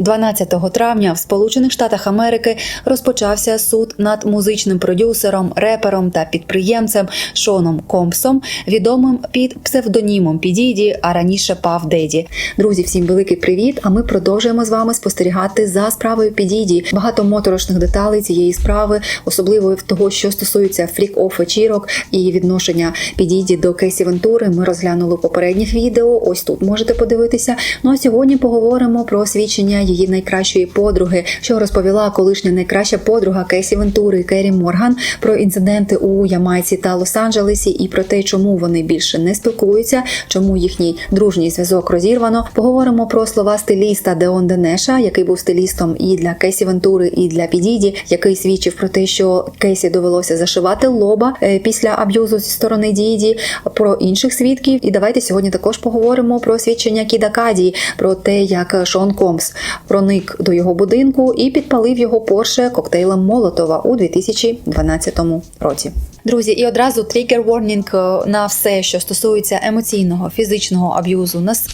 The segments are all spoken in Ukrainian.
12 травня в Сполучених Штатах Америки розпочався суд над музичним продюсером, репером та підприємцем Шоном Компсом, відомим під псевдонімом Підіді, а раніше Пав Деді. Друзі, всім великий привіт! А ми продовжуємо з вами спостерігати за справою Підіді. Багато моторошних деталей цієї справи, особливо в того, що стосується фрік-офф і відношення Підіді до Кесі Вентури. Ми розглянули попередніх відео. Ось тут можете подивитися. Ну а сьогодні поговоримо про свідчення її найкращої подруги, що розповіла колишня найкраща подруга Кесі Вентури Керрі Морган про інциденти у Ямайці та Лос-Анджелесі і про те, чому вони більше не спілкуються, чому їхній дружній зв'язок розірвано. Поговоримо про слова стиліста Деон Денеша, який був стилістом і для Кесі Вентури, і для Підіді, який свідчив про те, що Кесі довелося зашивати лоба е, після аб'юзу зі сторони Діді, про інших свідків. І давайте сьогодні також поговоримо про свідчення Кіда Каді, про те, як Шон Комс проник до його будинку і підпалив його Порше коктейлем Молотова у 2012 році. Друзі, і одразу тригер е, на все, що стосується емоційного, фізичного аб'юзу, нас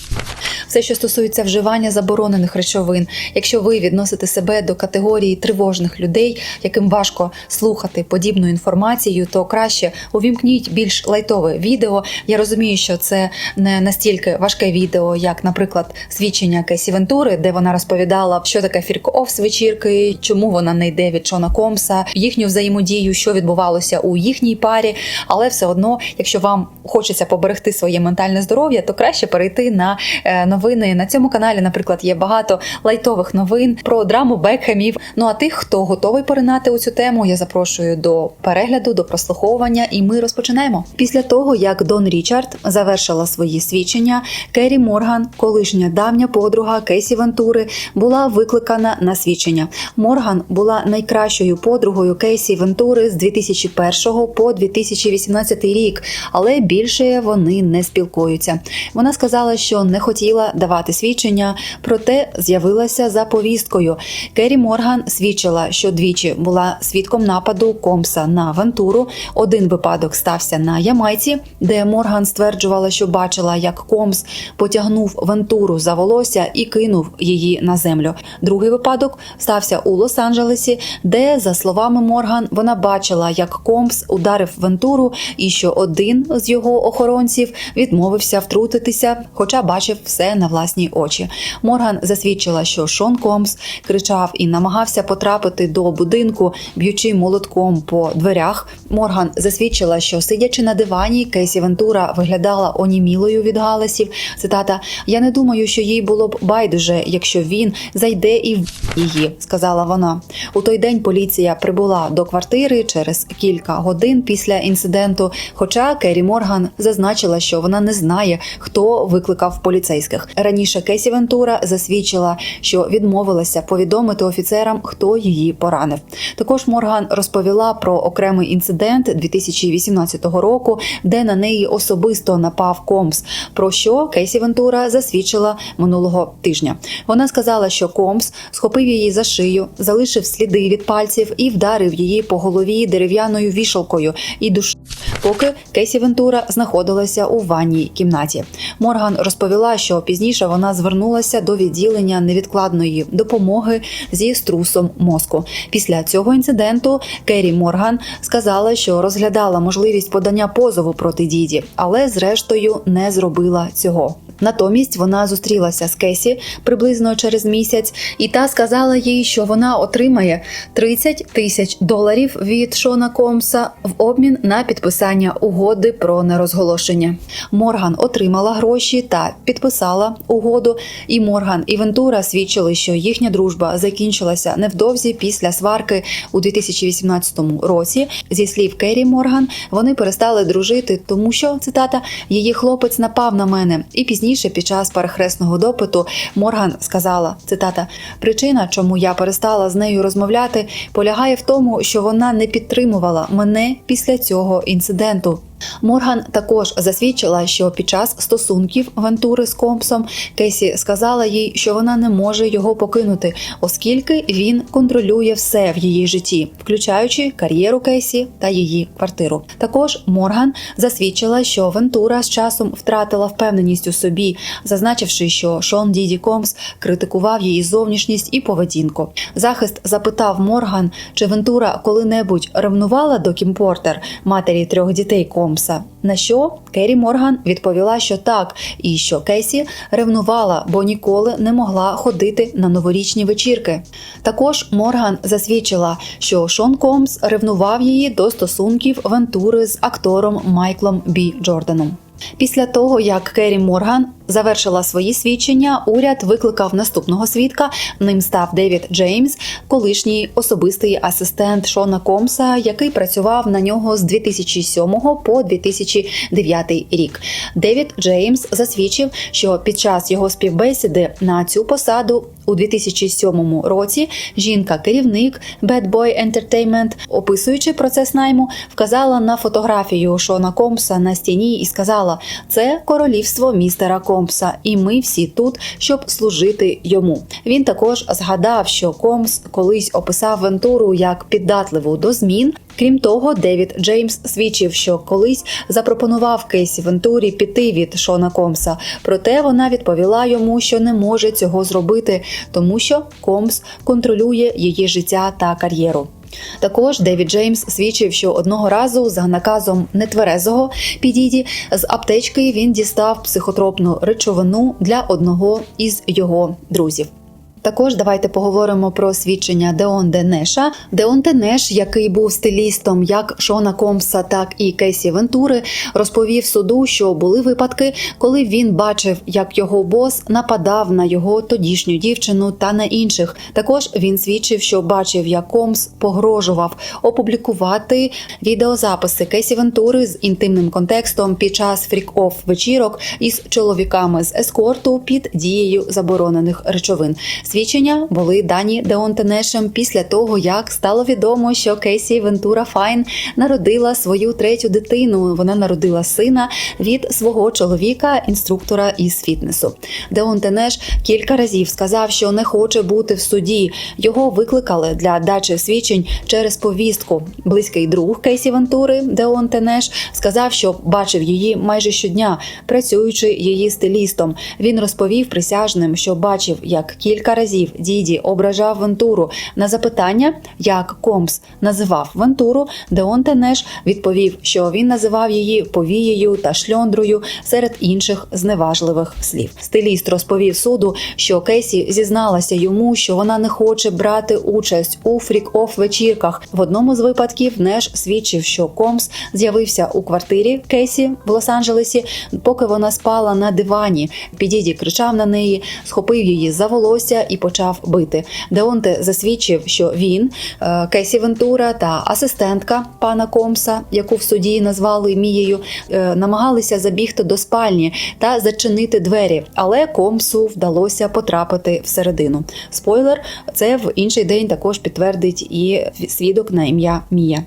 все, що стосується вживання заборонених речовин. Якщо ви відносите себе до категорії тривожних людей, яким важко слухати подібну інформацію, то краще увімкніть більш лайтове відео. Я розумію, що це не настільки важке відео, як, наприклад, свідчення Кесі Вентури, де вона розповідала, що таке фірк-офф вечірки, чому вона не йде від Шона Комса, їхню взаємодію, що відбувалося у їхній парі. Але все одно, якщо вам хочеться поберегти своє ментальне здоров'я, то краще перейти на е, новини на цьому каналі. Наприклад, є багато лайтових новин про драму Бекхемів. Ну а тих, хто готовий поринати у цю тему, я запрошую до перегляду, до прослуховування, і ми розпочинаємо. Після того, як Дон Річард завершила свої свідчення, Керрі Морган, колишня давня подруга Кесі Вентури, була викликана на свідчення. Морган була найкращою подругою Кейсі Вентури з 2001 по 2018 рік, але більше вони не спілкуються. Вона сказала, що не хотіла давати свідчення, проте з'явилася за повісткою. Керрі Морган свідчила, що двічі була свідком нападу Комса на Вентуру. Один випадок стався на Ямайці, де Морган стверджувала, що бачила, як Комс потягнув Вентуру за волосся і кинув її на землю. Другий випадок стався у Лос-Анджелесі, де, за словами Морган, вона бачила, як Комс ударив Вентуру, і що один з його охоронців відмовився втрутитися, хоча бачив все на власні очі. Морган засвідчила, що Шон Комс кричав і намагався потрапити до будинку, б'ючи молотком по дверях. Морган засвідчила, що сидячи на дивані, Кейсі Вентура виглядала онімілою від галасів. Цитата: Я не думаю, що їй було б байдуже, якщо він зайде і в її, сказала вона. У той день поліція прибула до квартири через кілька годин після інциденту. Хоча Керрі Морган зазначила, що вона не знає, хто викликав поліцейських. Раніше Кесі Вентура засвідчила, що відмовилася повідомити офіцерам, хто її поранив. Також Морган розповіла про окремий інцидент 2018 року, де на неї особисто напав Комс. Про що Кесі Вентура засвідчила минулого тижня. Вона сказала, що Комс схопив її за шию, залишив сліди від пальців і вдарив її по голові дерев'яною вішалкою і душ. Поки Кесі Вентура знаходилася у ванній кімнаті. Морган розповіла, що пізніше вона звернулася до відділення невідкладної допомоги зі струсом мозку. Після цього інциденту Керрі Морган сказала, що розглядала можливість подання позову проти діді, але зрештою не зробила цього. Натомість вона зустрілася з Кесі приблизно через місяць, і та сказала їй, що вона отримає 30 тисяч доларів від Шона Комса в обмін на підписання угоди про нерозголошення. Морган отримала гроші та підписала угоду. І Морган і Вентура свідчили, що їхня дружба закінчилася невдовзі після сварки у 2018 році. Зі слів Керрі Морган, вони перестали дружити, тому що цитата її хлопець напав на мене і пізніше. Пізніше, під час перехресного допиту, Морган сказала: цитата: причина, чому я перестала з нею розмовляти, полягає в тому, що вона не підтримувала мене після цього інциденту. Морган також засвідчила, що під час стосунків Вентури з Компсом Кесі сказала їй, що вона не може його покинути, оскільки він контролює все в її житті, включаючи кар'єру Кесі та її квартиру. Також Морган засвідчила, що Вентура з часом втратила впевненість у собі, зазначивши, що Шон Діді Компс критикував її зовнішність і поведінку. Захист запитав Морган, чи Вентура коли-небудь ревнувала до Кім Портер, матері трьох дітей Компса. На що Керрі Морган відповіла, що так, і що Кесі ревнувала, бо ніколи не могла ходити на новорічні вечірки. Також Морган засвідчила, що Шон Комс ревнував її до стосунків Вентури з актором Майклом Бі Джорданом. Після того, як Керрі Морган завершила свої свідчення, уряд викликав наступного свідка. Ним став Девід Джеймс, колишній особистий асистент Шона Комса, який працював на нього з 2007 по 2009 рік. Девід Джеймс засвідчив, що під час його співбесіди на цю посаду у 2007 році жінка-керівник Bad Boy Entertainment, описуючи процес найму, вказала на фотографію Шона Комса на стіні і сказала: це королівство містера Компса, і ми всі тут, щоб служити йому. Він також згадав, що Комс колись описав Вентуру як піддатливу до змін. Крім того, Девід Джеймс свідчив, що колись запропонував Кейсі Вентурі піти від Шона Комса, проте вона відповіла йому, що не може цього зробити, тому що Комс контролює її життя та кар'єру. Також Девід Джеймс свідчив, що одного разу за наказом нетверезого підіді з аптечки він дістав психотропну речовину для одного із його друзів. Також давайте поговоримо про свідчення Деонде Неша. Деонте Неш, який був стилістом як Шона Комса, так і Кейсі Вентури, розповів суду, що були випадки, коли він бачив, як його бос нападав на його тодішню дівчину та на інших. Також він свідчив, що бачив, як Комс погрожував опублікувати відеозаписи Кейсі Вентури з інтимним контекстом під час фрік-офф вечірок із чоловіками з ескорту під дією заборонених речовин. Свідчення були дані Деонте Нешем після того, як стало відомо, що Кейсі Вентура Файн народила свою третю дитину. Вона народила сина від свого чоловіка, інструктора із фітнесу. Деонте Неш кілька разів сказав, що не хоче бути в суді. Його викликали для дачі свідчень через повістку. Близький друг Кейсі Вентури, Деонте Неш, сказав, що бачив її майже щодня, працюючи її стилістом. Він розповів присяжним, що бачив, як кілька разів діді ображав Вентуру на запитання, як Комс називав Вентуру. Деонте Неш відповів, що він називав її повією та шльондрою серед інших зневажливих слів. Стиліст розповів суду, що Кейсі зізналася йому, що вона не хоче брати участь у фрік-офф вечірках. В одному з випадків Неш свідчив, що Комс з'явився у квартирі Кейсі в Лос-Анджелесі, поки вона спала на дивані. Підіді кричав на неї, схопив її за волосся і почав бити. Деонте засвідчив, що він, е, Кейсі Вентура та асистентка пана Комса, яку в суді назвали Мією, е, намагалися забігти до спальні та зачинити двері, але Комсу вдалося потрапити всередину. Спойлер, це в інший день також підтвердить і свідок на ім'я Мія.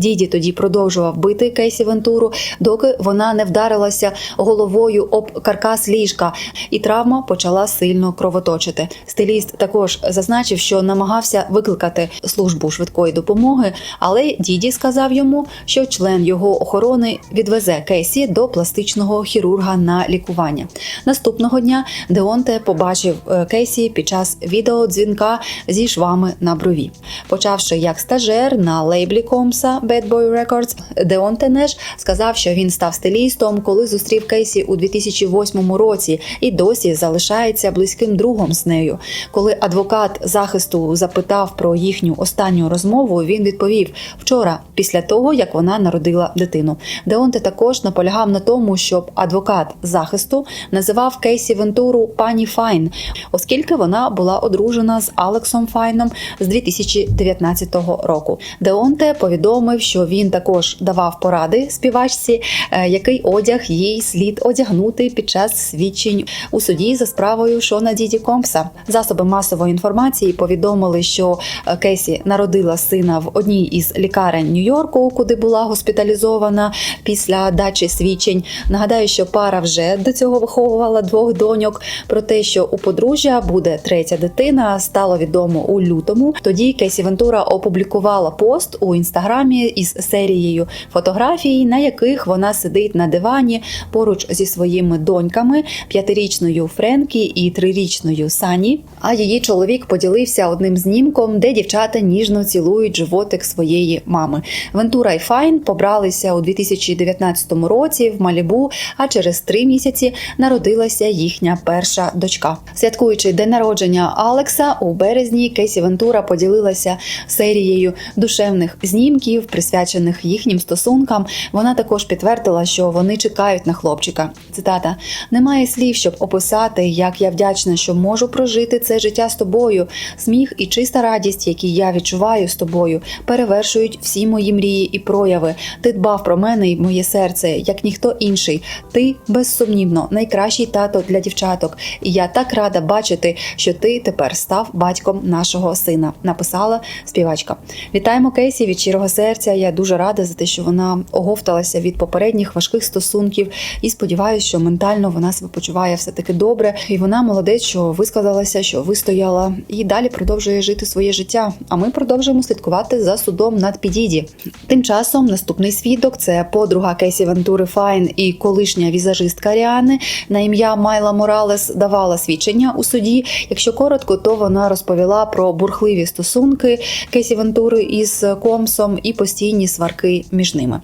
Діді тоді продовжував бити Кейсі Вентуру, доки вона не вдарилася головою об каркас ліжка, і травма почала сильно кровоточити. Стиліст також зазначив, що намагався викликати службу швидкої допомоги, але діді сказав йому, що член його охорони відвезе Кейсі до пластичного хірурга на лікування. Наступного дня Деонте побачив е, Кейсі під час відеодзвінка зі швами на брові. Почавши як стажер на лейблі Комса Bad Boy Records, Деонте Неш сказав, що він став стилістом, коли зустрів Кейсі у 2008 році і досі залишається близьким другом з нею. Коли адвокат захисту запитав про їхню останню розмову, він відповів вчора, після того як вона народила дитину. Деонте також наполягав на тому, щоб адвокат захисту називав Кейсі Вентуру пані Файн, оскільки вона була одружена з Алексом Файном з 2019 року. Деонте повідомив повідомив, що він також давав поради співачці, е, який одяг їй слід одягнути під час свідчень у суді за справою Шона Діді Компса. Засоби масової інформації повідомили, що е, Кейсі народила сина в одній із лікарень Нью-Йорку, куди була госпіталізована після дачі свідчень. Нагадаю, що пара вже до цього виховувала двох доньок. Про те, що у подружжя буде третя дитина, стало відомо у лютому. Тоді Кейсі Вентура опублікувала пост у інстаграмі із серією фотографій, на яких вона сидить на дивані поруч зі своїми доньками, п'ятирічною Френкі і трирічною Сані. А її чоловік поділився одним знімком, де дівчата ніжно цілують животик своєї мами. Вентура і Файн побралися у 2019 році в Малібу, а через три місяці народилася їхня перша дочка. Святкуючи день народження Алекса у березні, Кейсі Вентура поділилася серією душевних знімків, присвячених їхнім стосункам. Вона також підтвердила, що вони чекають на хлопчика. Цитата: немає слів, щоб описати, як я вдячна, що можу прожити це життя з тобою. Сміх і чиста радість, які я відчуваю з тобою, перевершують всі мої мрії і прояви. Ти дбав про мене і моє серце, як ніхто інший. Ти безсумнівно найкращий тато для дівчаток, і я так рада бачити, що ти тепер став батьком нашого сина. Написала співачка. Вітаємо Кейсі від щирого серця. Я дуже рада за те, що вона оговталася від попередніх важких стосунків, і сподіваюся, що ментально вона себе почуває все таки добре. І вона молодець, що висказалася, що вистояла, і далі продовжує жити своє життя. А ми продовжуємо слідкувати за судом над Підіді. Тим часом наступний свідок це подруга Кейсі Вентури Файн і колишня візажистка Ріани на ім'я Майла Моралес давала свідчення у суді. Якщо коротко, то вона розповіла про бурхливі стосунки Кейсі Вентури із Комсом і постійні сварки між ними.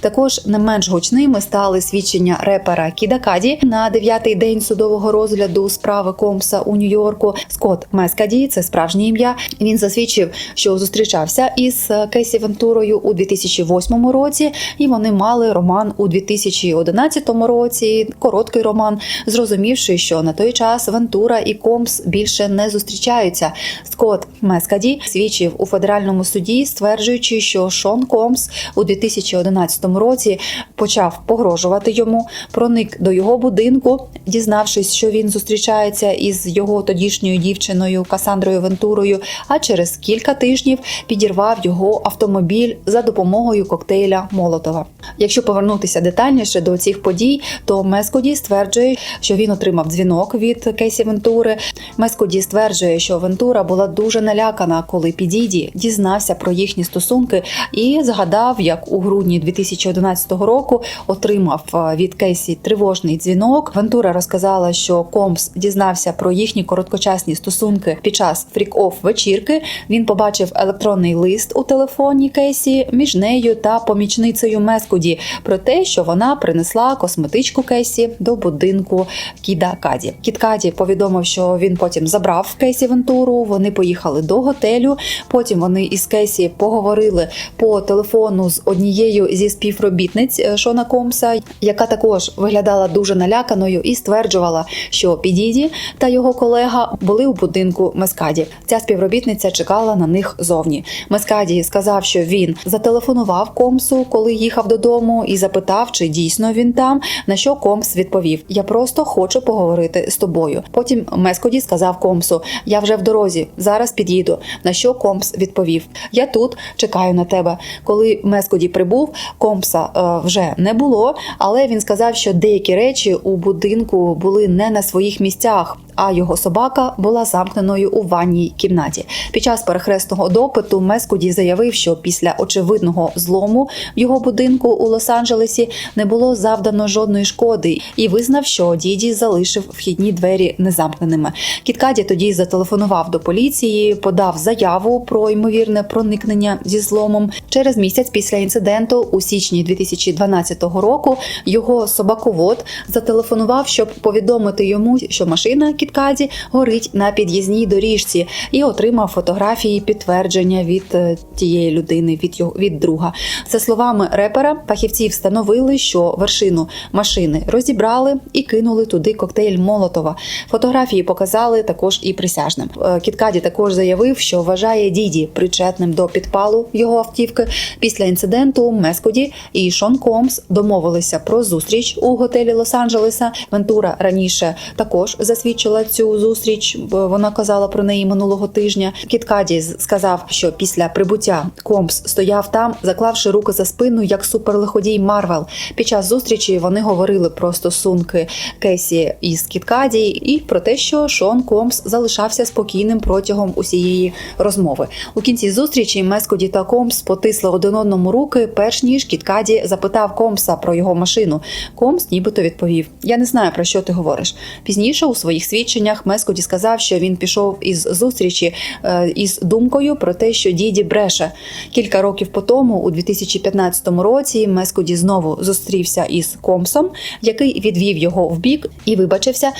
Також не менш гучними стали свідчення репера Кіда Каді на дев'ятий день судового розгляду справи Комса у Нью-Йорку. Скотт Мескаді, це справжнє ім'я. Він засвідчив, що зустрічався із Кейсі Вентурою у 2008 році, і вони мали роман у 2011 році. Короткий роман, зрозумівши, що на той час Вентура і Комс більше не зустрічаються. Скотт Мескаді свідчив у федеральному суді, стверджуючи, що Шон Комс у 2011 році почав погрожувати йому, проник до його будинку, дізнавшись, що він зустрічається із його тодішньою дівчиною Касандрою Вентурою. А через кілька тижнів підірвав його автомобіль за допомогою коктейля Молотова. Якщо повернутися детальніше до цих подій, то Мескоді стверджує, що він отримав дзвінок від Кейсі Вентури. Мескоді стверджує, що Вентура була дуже налякана, коли Підіді дізнався про їхні стосунки і згадав, як у грудні 2011 року отримав е, від Кейсі тривожний дзвінок. Вентура розказала, що Комс дізнався про їхні короткочасні стосунки під час фрік-офф вечірки. Він побачив електронний лист у телефоні Кейсі між нею та помічницею Мескоді про те, що вона принесла косметичку Кейсі до будинку Кіда Каді. Кіт Каді повідомив, що він потім забрав Кейсі Вентуру. Вони поїхали до готелю. Потім вони із Кейсі поговорили по телефону з однією зі співробітниць е, Шона Комса, яка також виглядала дуже наляканою і стверджувала, що Підіді та його колега були у будинку Мескаді. Ця співробітниця чекала на них зовні. Мескаді сказав, що він зателефонував Комсу, коли їхав додому, і запитав, чи дійсно він там. На що Комс відповів: Я просто хочу поговорити з тобою. Потім Мескоді сказав Комсу: Я вже в дорозі, зараз під'їду. На що Комс відповів: Я тут чекаю на тебе. Коли Мескоді прибув, Комса е, вже не було, але він сказав, що деякі речі у будинку були не на своїх місцях. А його собака була замкненою у ванній кімнаті. Під час перехресного допиту Мескоді заявив, що після очевидного злому в його будинку у Лос-Анджелесі не було завдано жодної шкоди, і визнав, що діді залишив вхідні двері незамкненими. Кіткаді тоді зателефонував до поліції, подав заяву про ймовірне проникнення зі зломом. Через місяць після інциденту, у січні 2012 року, його собаковод зателефонував, щоб повідомити йому, що машина Кіткаді горить на під'їзній доріжці і отримав фотографії підтвердження від е, тієї людини, від його від друга. За словами репера, фахівці встановили, що вершину машини розібрали і кинули туди коктейль Молотова. Фотографії показали також і присяжним. Е, Кіткаді також заявив, що вважає діді причетним до підпалу його автівки. Після інциденту Мескоді і Шон Комс домовилися про зустріч у готелі Лос-Анджелеса. Вентура раніше також засвідчила цю зустріч. Вона казала про неї минулого тижня. Кіткаді сказав, що після прибуття Комс стояв там, заклавши руки за спину, як суперлиходій Марвел. Під час зустрічі вони говорили про стосунки Кесі із Кіткаді і про те, що Шон Комс залишався спокійним протягом усієї розмови. У кінці зустрічі Мескоді та Комс потисли один одному руки, перш ніж Кіткаді запитав Комса про його машину. Комс нібито відповів: Я не знаю про що ти говориш. Пізніше у своїх свідченнях Мескоді сказав, що він пішов із зустрічі е, із думкою про те, що діді бреше. Кілька років по тому, у 2015 році, Мескоді знову зустрівся із Комсом, який відвів його в бік і вибачився,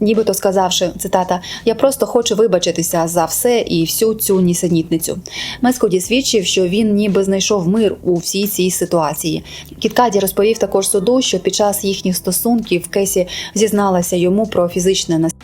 нібито сказавши цитата: Я просто хочу вибачитися за все і всю цю нісенітницю. Мескоді свідчив, що він ніби знайшов мир у всій цій ситуації. Кіткаді розповів також суду, що під час їхніх стосунків Кесі зізналася йому про фізичне насильство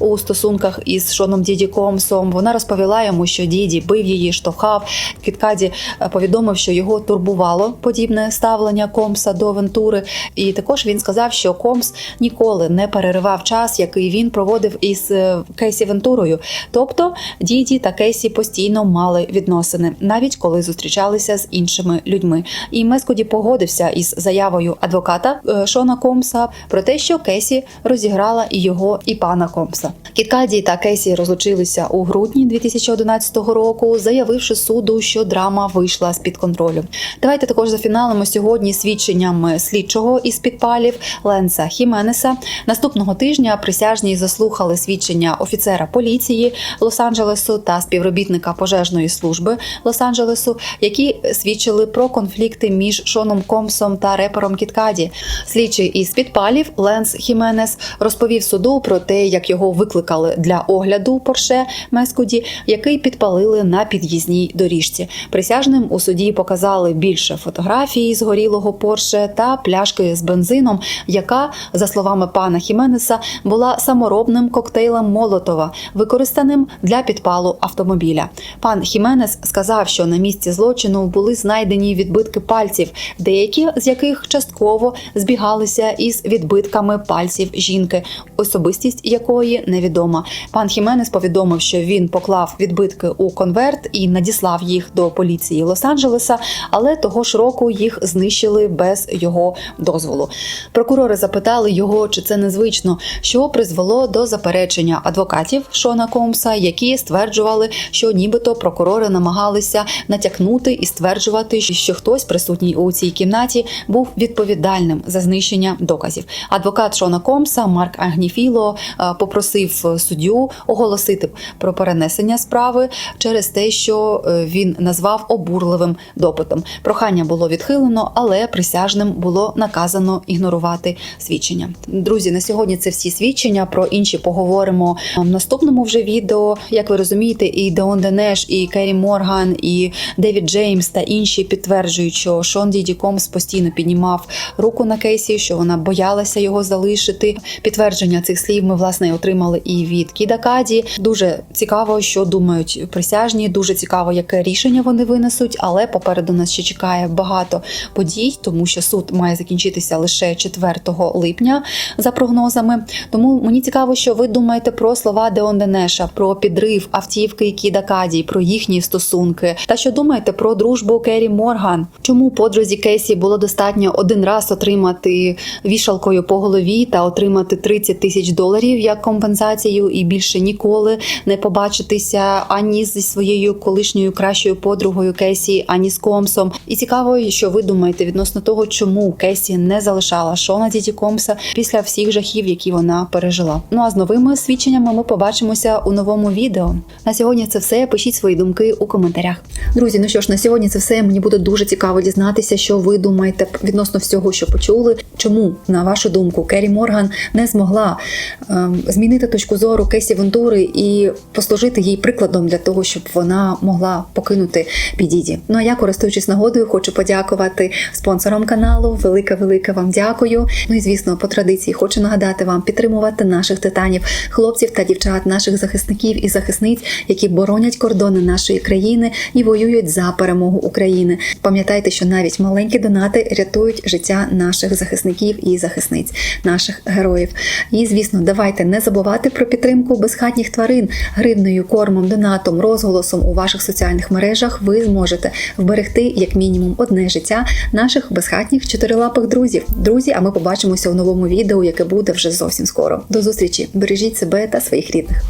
у стосунках із Шоном Діді Комсом. Вона розповіла йому, що діді бив її, штовхав. Кіткаді е, повідомив, що його турбувало подібне ставлення Комса до Вентури. І також він сказав, що Комс ніколи не переривав час, який він проводив із е, Кейсі Вентурою. Тобто діді та Кейсі постійно мали відносини, навіть коли зустрічалися з іншими людьми. І Мескоді погодився із заявою адвоката е, Шона Комса про те, що Кейсі розіграла і його, і пана Комса. Кіткаді та Кейсі розлучилися у грудні 2011 року, заявивши суду, що драма вийшла з під контролю. Давайте також зафіналимо сьогодні свідченням слідчого із підпалів Ленса Хіменеса. Наступного тижня присяжні заслухали свідчення офіцера поліції Лос-Анджелесу та співробітника пожежної служби Лос-Анджелесу, які свідчили про конфлікти між Шоном Комсом та репером Кіткаді. Слідчий із підпалів Ленс Хіменес розповів суду про те, як його викликали для огляду Порше Мескоді, який підпалили на під'їзній доріжці. Присяжним у суді показали більше фотографій згорілого Порше та пляшки з бензином, яка, за словами пана Хіменеса, була саморобним коктейлем Молотова, використаним для підпалу автомобіля. Пан Хіменес сказав, що на місці злочину були знайдені відбитки пальців, деякі з яких частково збігалися із відбитками пальців жінки, особистість якої невідома. Пан Хіменес повідомив, що він поклав відбитки у конверт і надіслав їх до поліції Лос-Анджелеса, але того ж року їх знищили без його дозволу. Прокурори запитали його, чи це незвично, що призвело до заперечення адвокатів Шона Комса, які стверджували, що нібито прокурори намагалися натякнути і стверджувати, що хтось присутній у цій кімнаті був відповідальним за знищення доказів. Адвокат Шона Комса Марк Агніфіло е, попросив суддю оголосити про перенесення справи через те, що е, він назвав обурливим допитом. Прохання було відхилено, але присяжним було наказано ігнорувати свідчення. Друзі, на сьогодні це всі свідчення. Про інші поговоримо в наступному вже відео. Як ви розумієте, і Деон Денеш, і Керрі Морган, і Девід Джеймс та інші підтверджують, що Шон Діді Комс постійно піднімав руку на Кейсі, що вона боялася його залишити. Підтвердження цих слів ми власне отримали і від Кіда Каді. Дуже цікаво, що думають присяжні. Дуже цікаво, яке рішення вони винесуть. Але попереду нас ще чекає багато подій, тому що суд має закінчитися лише 4 липня за прогнозами. Тому мені цікаво, що ви думаєте про слова Деон Денеша, про підрив автівки Кіда Каді, про їхні стосунки. Та що думаєте про дружбу Керрі Морган? Чому подрузі Кейсі було достатньо один раз отримати вішалкою по голові та отримати 30 тисяч доларів як компенсацію, і більше ніколи не побачитися ані зі своєю колишньою кращою подругою Кесі, ані з Комсом. І цікаво, що ви думаєте відносно того, чому Кесі не залишала Шона Діді Комса після всіх жахів, які вона пережила. Ну а з новими свідченнями ми побачимося у новому відео. На сьогодні це все. Пишіть свої думки у коментарях. Друзі, ну що ж, на сьогодні це все. Мені буде дуже цікаво дізнатися, що ви думаєте відносно всього, що почули. Чому, на вашу думку, Керрі Морган не змогла ем, змінити змінити точку зору Кесі Вентури і послужити їй прикладом для того, щоб вона могла покинути Підіді. Ну а я, користуючись нагодою, хочу подякувати спонсорам каналу. Велике, велике вам дякую. Ну і звісно, по традиції хочу нагадати вам підтримувати наших титанів, хлопців та дівчат, наших захисників і захисниць, які боронять кордони нашої країни і воюють за перемогу України. Пам'ятайте, що навіть маленькі донати рятують життя наших захисників і захисниць, наших героїв. І звісно, давайте не забувати про підтримку безхатніх тварин гривнею, кормом, донатом, розголосом у ваших соціальних мережах. Ви зможете вберегти як мінімум одне життя наших безхатніх чотирилапих друзів. Друзі, а ми побачимося у новому відео, яке буде вже зовсім скоро. До зустрічі! Бережіть себе та своїх рідних.